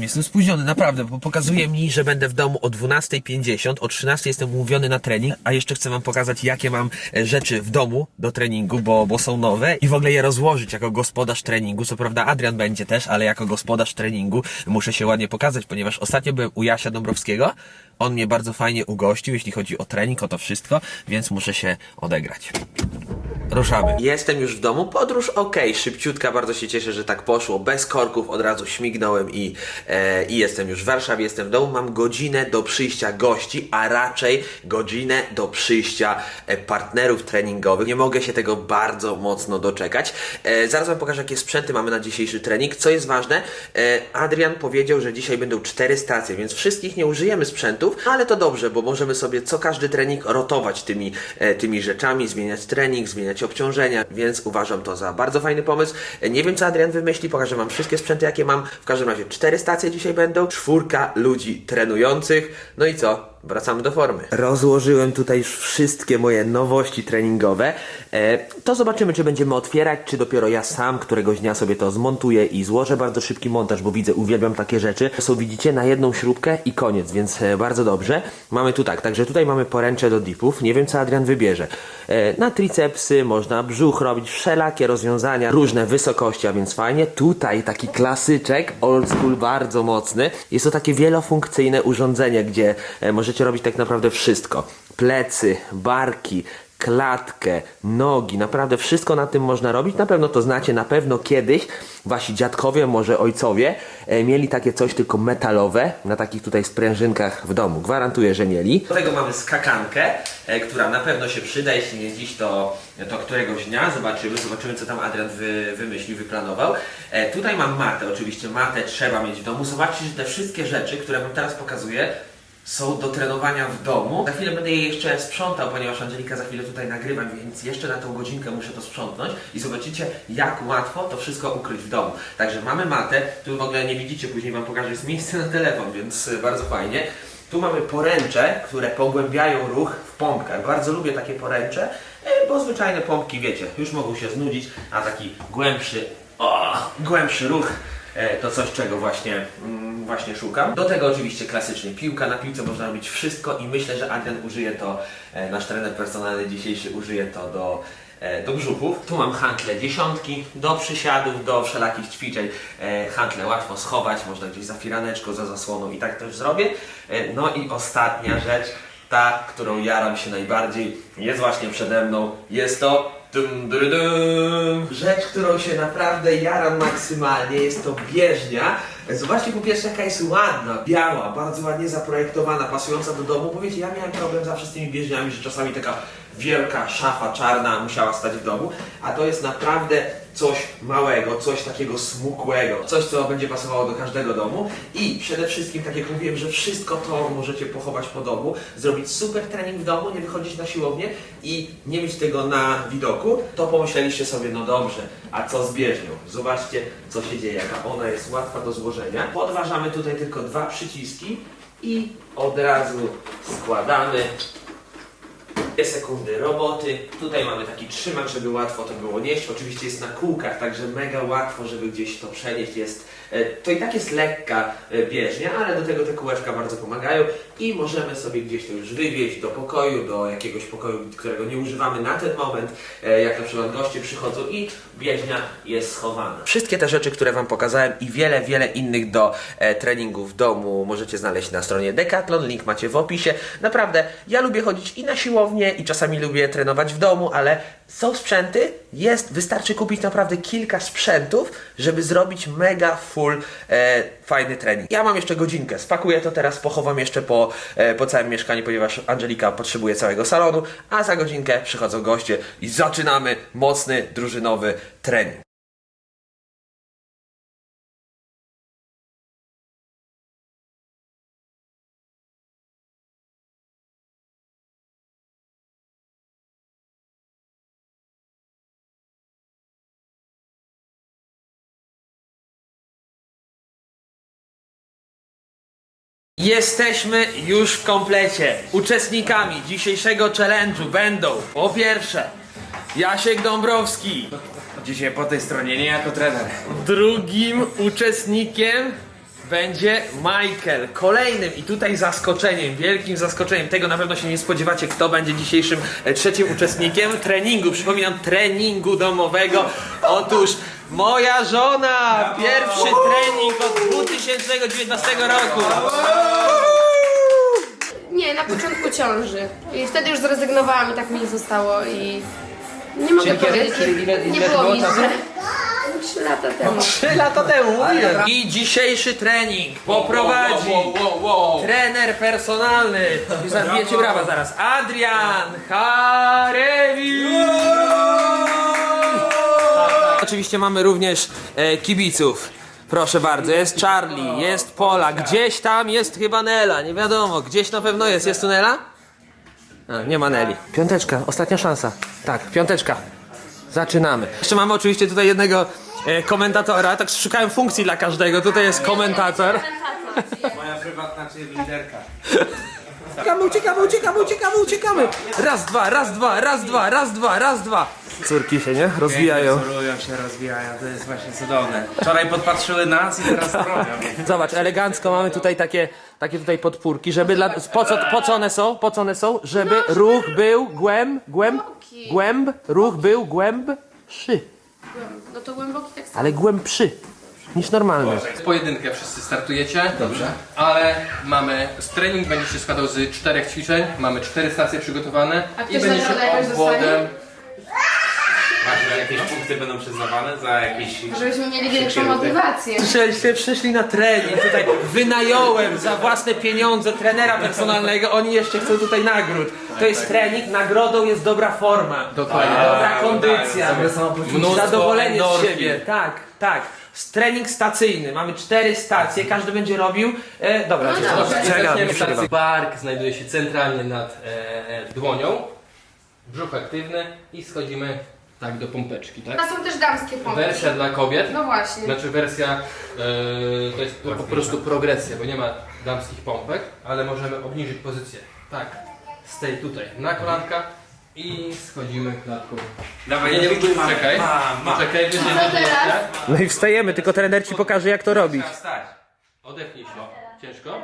Jestem spóźniony, naprawdę, bo pokazuje mi, że będę w domu o 12.50, o 13.00 jestem umówiony na trening, a jeszcze chcę wam pokazać, jakie mam e, rzeczy w domu do treningu, bo, bo są nowe i w ogóle je rozłożyć jako gospodarz treningu. Co prawda Adrian będzie też, ale jako gospodarz treningu muszę się ładnie pokazać, ponieważ ostatnio byłem u Jasia Dąbrowskiego, on mnie bardzo fajnie ugościł, jeśli chodzi o trening, o to wszystko, więc muszę się odegrać. Ruszamy. Jestem już w domu. Podróż ok, szybciutka. Bardzo się cieszę, że tak poszło. Bez korków od razu śmignąłem i, e, i jestem już w Warszawie. Jestem w domu. Mam godzinę do przyjścia gości, a raczej godzinę do przyjścia e, partnerów treningowych. Nie mogę się tego bardzo mocno doczekać. E, zaraz Wam pokażę, jakie sprzęty mamy na dzisiejszy trening. Co jest ważne, e, Adrian powiedział, że dzisiaj będą cztery stacje, więc wszystkich nie użyjemy sprzętów, ale to dobrze, bo możemy sobie co każdy trening rotować tymi, e, tymi rzeczami, zmieniać trening, zmieniać obciążenia, więc uważam to za bardzo fajny pomysł. Nie wiem, co Adrian wymyśli, pokażę Wam wszystkie sprzęty, jakie mam. W każdym razie cztery stacje dzisiaj będą, czwórka ludzi trenujących. No i co? Wracamy do formy. Rozłożyłem tutaj już wszystkie moje nowości treningowe. E, to zobaczymy, czy będziemy otwierać, czy dopiero ja sam któregoś dnia sobie to zmontuję i złożę. Bardzo szybki montaż, bo widzę, uwielbiam takie rzeczy. Są, widzicie, na jedną śrubkę i koniec, więc e, bardzo dobrze. Mamy tu tak, także tutaj mamy poręcze do dipów. Nie wiem, co Adrian wybierze. E, na tricepsy można brzuch robić, wszelakie rozwiązania, różne wysokości, a więc fajnie. Tutaj taki klasyczek, old school, bardzo mocny. Jest to takie wielofunkcyjne urządzenie, gdzie e, możecie robić tak naprawdę wszystko. Plecy, barki, klatkę, nogi, naprawdę wszystko na tym można robić. Na pewno to znacie, na pewno kiedyś wasi dziadkowie, może ojcowie e, mieli takie coś tylko metalowe na takich tutaj sprężynkach w domu. Gwarantuję, że mieli. Do tego mamy skakankę, e, która na pewno się przyda, jeśli nie dziś, to, to któregoś dnia. Zobaczymy, zobaczymy co tam Adrian wy, wymyślił, wyplanował. E, tutaj mam matę, oczywiście matę trzeba mieć w domu. Zobaczcie, że te wszystkie rzeczy, które wam teraz pokazuję, są do trenowania w domu. Za chwilę będę je jeszcze sprzątał, ponieważ Angelika za chwilę tutaj nagrywa, więc jeszcze na tą godzinkę muszę to sprzątnąć i zobaczycie jak łatwo to wszystko ukryć w domu. Także mamy matę, tu w ogóle nie widzicie, później Wam pokażę, jest miejsce na telefon, więc y, bardzo fajnie. Tu mamy poręcze, które pogłębiają ruch w pompkach. Bardzo lubię takie poręcze, y, bo zwyczajne pompki, wiecie, już mogą się znudzić, a taki głębszy, o, głębszy ruch E, to coś, czego właśnie, mm, właśnie szukam. Do tego oczywiście klasycznie piłka. Na piłce można robić wszystko i myślę, że Adrian użyje to, e, nasz trener personalny dzisiejszy użyje to do, e, do brzuchów. Tu mam hantle dziesiątki, do przysiadów, do wszelakich ćwiczeń. E, hantle łatwo schować, można gdzieś za firaneczką, za zasłoną i tak też zrobię. E, no i ostatnia rzecz, ta, którą jaram się najbardziej, jest właśnie przede mną. Jest to Dum, dum, dum. Rzecz, którą się naprawdę jaram maksymalnie, jest to bieżnia. Zobaczcie po pierwsze jaka jest ładna, biała, bardzo ładnie zaprojektowana, pasująca do domu. Bo wiecie, ja miałem problem zawsze z tymi bieżniami, że czasami taka wielka szafa czarna musiała stać w domu, a to jest naprawdę coś małego, coś takiego smukłego, coś co będzie pasowało do każdego domu i przede wszystkim, tak jak mówiłem, że wszystko to możecie pochować po domu, zrobić super trening w domu, nie wychodzić na siłownię i nie mieć tego na widoku, to pomyśleliście sobie, no dobrze, a co z bieżnią? Zobaczcie, co się dzieje, jaka ona jest łatwa do złożenia. Podważamy tutaj tylko dwa przyciski i od razu składamy Dwie sekundy roboty. Tutaj mamy taki trzymacz, żeby łatwo to było nieść. Oczywiście jest na kółkach, także mega łatwo, żeby gdzieś to przenieść. Jest, e, to i tak jest lekka e, bieżnia, ale do tego te kółeczka bardzo pomagają i możemy sobie gdzieś to już wywieźć do pokoju, do jakiegoś pokoju, którego nie używamy na ten moment, e, jak na przykład goście przychodzą i bieżnia jest schowana. Wszystkie te rzeczy, które Wam pokazałem i wiele, wiele innych do e, treningu w domu możecie znaleźć na stronie Decathlon, link macie w opisie. Naprawdę, ja lubię chodzić i na siłownię i czasami lubię trenować w domu, ale są sprzęty, jest, wystarczy kupić naprawdę kilka sprzętów, żeby zrobić mega full e, fajny trening. Ja mam jeszcze godzinkę, spakuję to teraz, pochowam jeszcze po, e, po całym mieszkaniu, ponieważ Angelika potrzebuje całego salonu, a za godzinkę przychodzą goście i zaczynamy mocny, drużynowy trening. Jesteśmy już w komplecie. Uczestnikami dzisiejszego challenge'u będą po pierwsze Jasiek Dąbrowski. Dzisiaj po tej stronie, nie jako trener. Drugim uczestnikiem będzie Michael. Kolejnym i tutaj zaskoczeniem, wielkim zaskoczeniem. Tego na pewno się nie spodziewacie, kto będzie dzisiejszym e, trzecim uczestnikiem treningu. Przypominam, treningu domowego. Otóż moja żona! Pierwszy trening od 2019 roku. Nie, na początku ciąży. I wtedy już zrezygnowałam i tak mi nie zostało i nie mogę Czyli kiedy? powiedzieć, że Czyli ile- nie ile było było mi czasu? źle. Trzy lata temu. Trzy lata temu. I dzisiejszy trening poprowadzi trener personalny. I zabijecie brawa zaraz. Adrian Harewicz. Oczywiście mamy również e, kibiców. Proszę bardzo, jest Charlie, jest Pola, gdzieś tam jest chyba Nela, nie wiadomo, gdzieś na pewno jest. Jest tu Nela? A, nie ma Neli. Piąteczka, ostatnia szansa. Tak, piąteczka. Zaczynamy. Jeszcze mamy oczywiście tutaj jednego e, komentatora, tak szukałem funkcji dla każdego. Tutaj jest komentator. Moja prywatna liderka. Uciekamy, uciekamy, uciekamy, uciekamy, uciekamy. Raz, dwa, raz, dwa, raz, dwa, raz, dwa, raz, dwa. Córki się, nie? Rozwijają. Wzorują się, rozwijają, to jest właśnie cudowne. Wczoraj podpatrzyły nas i teraz to robią. Zobacz, elegancko mamy tutaj takie, takie tutaj podpórki, żeby dla, po, co, po co one są? Po co one są? Żeby ruch był głęb, głęb, głęb, ruch był głębszy, No to głęboki tak samo. ale głębszy niż normalny. W pojedynkę wszyscy startujecie. Dobrze. Ale mamy, trening będzie się składał z czterech ćwiczeń, mamy cztery stacje przygotowane A i ktoś będzie nagrodę się jakoś obwodem. dostanie? Właśnie, jakieś punkty będą przyznawane za jakieś... Żebyśmy mieli większą motywację. Przyszliście, przyszli na trening, tutaj wynająłem za własne pieniądze trenera personalnego, oni jeszcze chcą tutaj nagród. To jest trening, nagrodą jest dobra forma. Dokładnie. Dobra kondycja, Mnóstwo zadowolenie z endorfin. siebie. Tak, tak. Trening stacyjny, mamy cztery stacje, każdy będzie robił. E, dobra, No czekaj, dobrze. Zaczniemy stacji. Bark znajduje się centralnie nad e, e, dłonią. Brzuch aktywny i schodzimy tak do pompeczki, tak? A są też damskie pompy. Wersja dla kobiet. No właśnie. Znaczy wersja e, to jest po prostu progresja, bo nie ma damskich pompek, ale możemy obniżyć pozycję. Tak, z tej tutaj na kolanka i schodzimy klatką. Dawaj, Nie, nie, jedziemy. czekaj, Mama. czekaj, wyżej, Co wyżej teraz? jeszcze. No i wstajemy, tylko trener ci pokaże jak to robić. Stać. Odepnij się. Ciężko?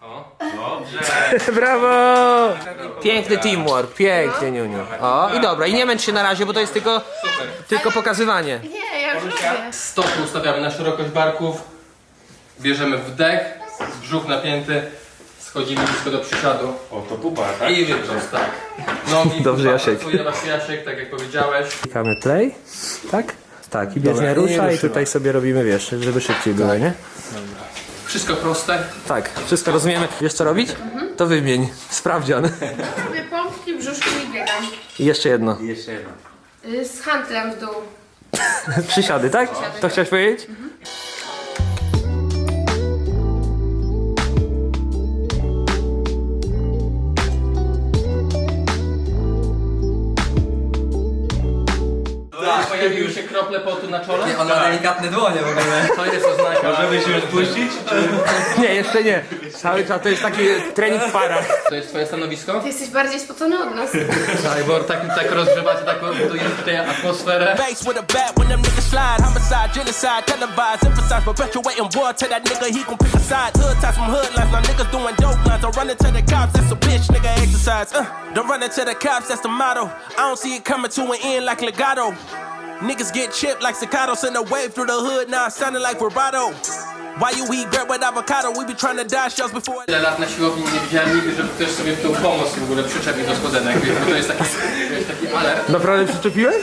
O. Dobrze. Brawo! Piękny teamwork, pięknie Niuniu. O, i dobra, i nie męcz się na razie, bo to jest tylko, tylko pokazywanie. Nie, ja już robię. Stopy ustawiamy na szerokość barków. Bierzemy wdech, brzuch napięty, schodzimy blisko do przysiadu. O, to pupa, tak? I wyprost, tak. Nogi, Dobrze, pupa Jasiek. pracuje, masz Jasiek, tak jak powiedziałeś. Klikamy play, tak? Tak, i bieżnia Dobra, rusza nie i tutaj sobie robimy, wiesz, żeby szybciej było, nie? Wszystko proste. Tak, wszystko rozumiemy. Wiesz co robić? To wymień. Sprawdzian. Robię pompki, brzuszki i biegam. I jeszcze jedno. I jeszcze jedno. Y, Z handlem w dół. Przysiady, tak? To chciałeś powiedzieć? Pojawiły się krople potu na czole. On ma delikatne dłonie w ogóle. To jest oznaka. Możemy się odpuścić? Nie, jeszcze nie. Cały czas to jest taki trening w parach. To jest twoje stanowisko? Ty jesteś bardziej spocony od nas. Tak, bo tak, tak rozgrzewacie, tak budujecie tutaj atmosferę. Base with a bat when them niggas slide. Homicide, genocide, televised, emphasize, perpetuating war. Tell that nigga he gon' pick a side. Hood ties from hood lines. Now niggas doing dope lines. Don't run into the cops, that's a bitch, nigga exercise. Uh, don't run into the cops, that's the motto. I don't see it coming to an end like legato. Niggas get chipped like staccato. Send a wave through the hood, now sounding like vibrato. Why you eat bread with avocado? We be trying to die shells before. Tyle lat na siłowni nie widziałem nigdy, żeby ktoś sobie w tą pomoc w ogóle przyczepił do spodenek, wiesz, bo to jest taki, wiesz, taki alert. Naprawdę przyczepiłeś?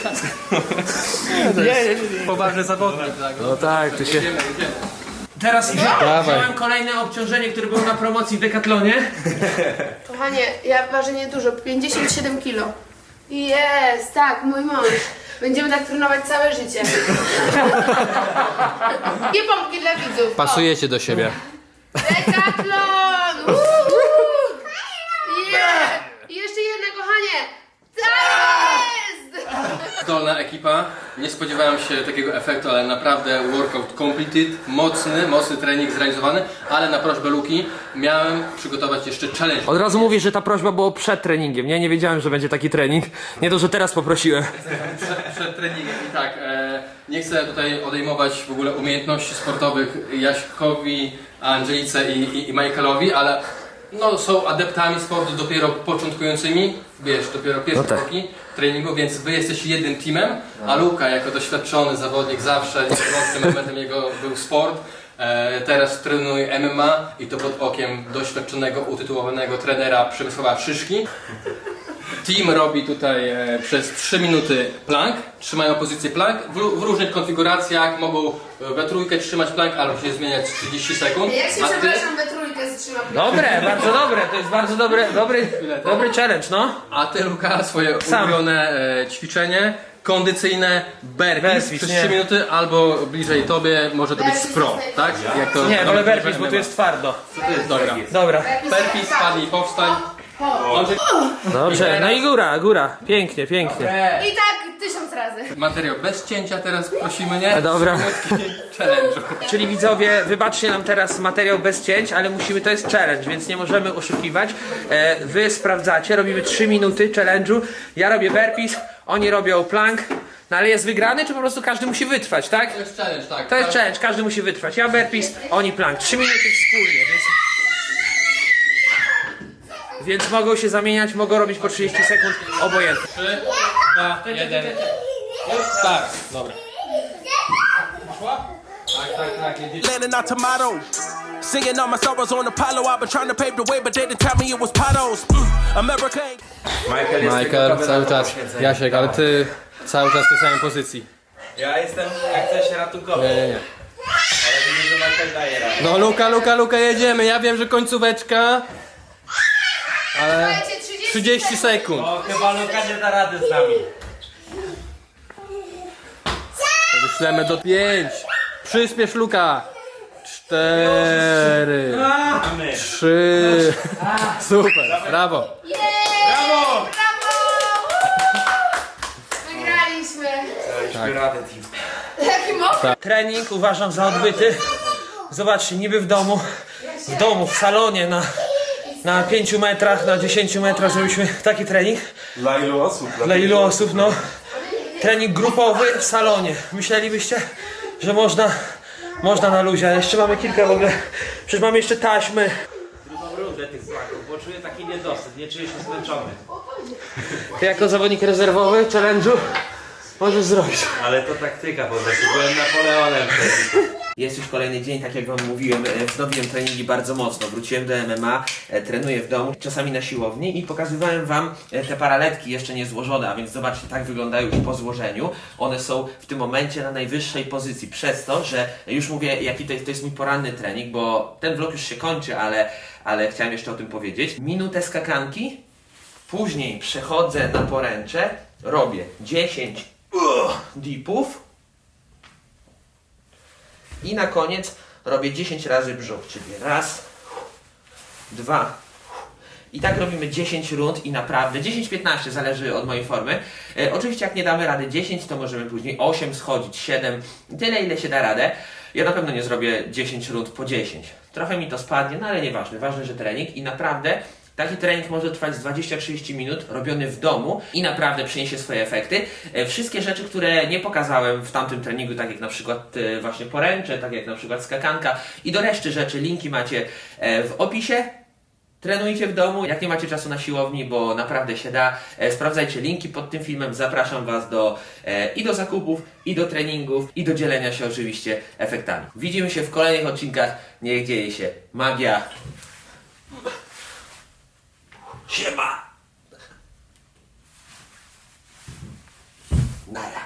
Poważny zawodnik, tak. No tak, ty się... Jedziemy, jedziemy. Teraz wziąłem kolejne obciążenie, które było na promocji w Decathlonie. Kochanie, ja ważę niedużo, 57 kilo. Jest, tak, mój mąż. Będziemy tak trenować całe życie. I pompki dla widzów. Pasujecie do siebie. Decathlon! Uuu! Yeah! I jeszcze jedno, kochanie! Tak! Zdolna ekipa. Nie spodziewałem się takiego efektu, ale naprawdę workout completed. Mocny, mocny trening zrealizowany, ale na prośbę Luki miałem przygotować jeszcze challenge. Od razu mówię, że ta prośba była przed treningiem. Nie, nie wiedziałem, że będzie taki trening. Nie to, że teraz poprosiłem. Przed, przed treningiem i tak, e, nie chcę tutaj odejmować w ogóle umiejętności sportowych Jaśkowi Angelice i, i, i Michaelowi, ale no, są adeptami sportu dopiero początkującymi, wiesz, dopiero pierwsze No tak. kroki treningu, więc wy jesteście jednym teamem, a Luka jako doświadczony zawodnik zawsze mocnym elementem jego był sport. E, teraz trenuje MMA i to pod okiem doświadczonego, utytułowanego trenera Przemysława Szyszki. Team robi tutaj e, przez 3 minuty plank, trzymają pozycję plank w, w różnych konfiguracjach, mogą e, we trójkę trzymać plank albo się zmieniać 30 sekund. Jak się A ty, przepraszam, we Dobre, bardzo dobre, to jest bardzo dobre, dobry, dobry challenge, no. a ty Luka, swoje Sam. ulubione e, ćwiczenie kondycyjne burpees Burpees, przez nie. 3 minuty albo bliżej tobie może to być Burpees spro, jest tak? Jak to Nie, wolę burpees, bo tu jest twardo. Dobra. Dobra. Burpees, spadnij, powstań. Dobrze, no i góra, góra. Pięknie, pięknie. I tak tysiąc razy. materiał bez cięcia teraz prosimy, nie? Dobra. Challenge'u. Czyli widzowie, wybaczcie nam teraz materiał bez cięć, ale musimy, to jest challenge, więc nie możemy oszukiwać. E, wy sprawdzacie, robimy 3 minuty challenge'u. Ja robię burpees, oni robią plank. No ale jest wygrany, czy po prostu każdy musi wytrwać, tak? To jest challenge, tak. To jest challenge, każdy musi wytrwać. Ja burpees, oni plank. 3 minuty wspólnie, więc... Więc mogą się zamieniać, mogą robić po 30 sekund obojętnie. 3, 2, 1. Tak, dobra. Tak, tak, tak. jedziecie. landing on tomatoes. Singing all my sorrows on Apollo. I've been trying to pave the way, but they didn't tell me it was potholes. Mm, America ain't Michael jest Michael, cały czas. poświęcenie. Jasiek, ale ty cały czas w tej samej pozycji. Ja jestem jak coś ratunkowy, Nie, nie, nie. ale widzę, że Michael daje radę. No Luka, Luka, Luka, jedziemy. Ja wiem, że końcóweczka. Ale Słuchajcie, 30, 30 sekund. O, chyba Luka nie da rady z nami. Wyślemy do 5. Przyspiesz Luka. 4. Mamy. 3. Super, brawo. Brawo! Brawo! Wygraliśmy. Daliśmy radę, team. Jaki mokry. Trening uważam za odbyty. Zobaczcie, niby w domu, w domu, w salonie, na, na 5 metrach, na 10 metrach zrobiliśmy taki trening. Dla ilu osób? Dla ilu osób, no. Trening grupowy w salonie. Myślelibyście, że można, można na luzie, ale jeszcze mamy kilka w ogóle. Przecież mamy jeszcze taśmy. Drugą rundę tych znaków, bo czuję taki niedosyt, nie czuję się zmęczony. Ty jako zawodnik rezerwowy challenge'u możesz zrobić. Ale to taktyka po prostu, byłem Napoleonem wtedy. Jest już kolejny dzień, tak jak Wam mówiłem, e, wznowiłem treningi bardzo mocno. Wróciłem do MMA, e, trenuję w domu, czasami na siłowni i pokazywałem Wam e, te paraletki jeszcze nie złożone, a więc zobaczcie, tak wyglądają już po złożeniu. One są w tym momencie na najwyższej pozycji, przez to, że już mówię, jaki to jest, to jest mój poranny trening, bo ten vlog już się kończy, ale, ale chciałem jeszcze o tym powiedzieć. Minutę skakanki, później przechodzę na poręcze, robię 10 uh, dipów, i na koniec robię 10 razy brzuch, czyli raz, dwa. I tak robimy 10 rund i naprawdę 10-15 zależy od mojej formy. E, oczywiście jak nie damy rady 10, to możemy później 8 schodzić, 7, tyle ile się da radę. Ja na pewno nie zrobię 10 rund po 10. Trochę mi to spadnie, no ale nieważne. Ważne, że trening i naprawdę Taki trening może trwać z 20-30 minut, robiony w domu i naprawdę przyniesie swoje efekty. E, Wszystkie rzeczy, które nie pokazałem w tamtym treningu, tak jak na przykład e, właśnie poręcze, tak jak na przykład skakanka i do reszty rzeczy, linki macie e, w opisie. Trenujcie w domu, jak nie macie czasu na siłowni, bo naprawdę się da. Sprawdzajcie linki pod tym filmem. Zapraszam Was do i do zakupów, i do treningów, i do dzielenia się oczywiście efektami. Widzimy się w kolejnych odcinkach. Niech dzieje się magia. 先吧。来呀、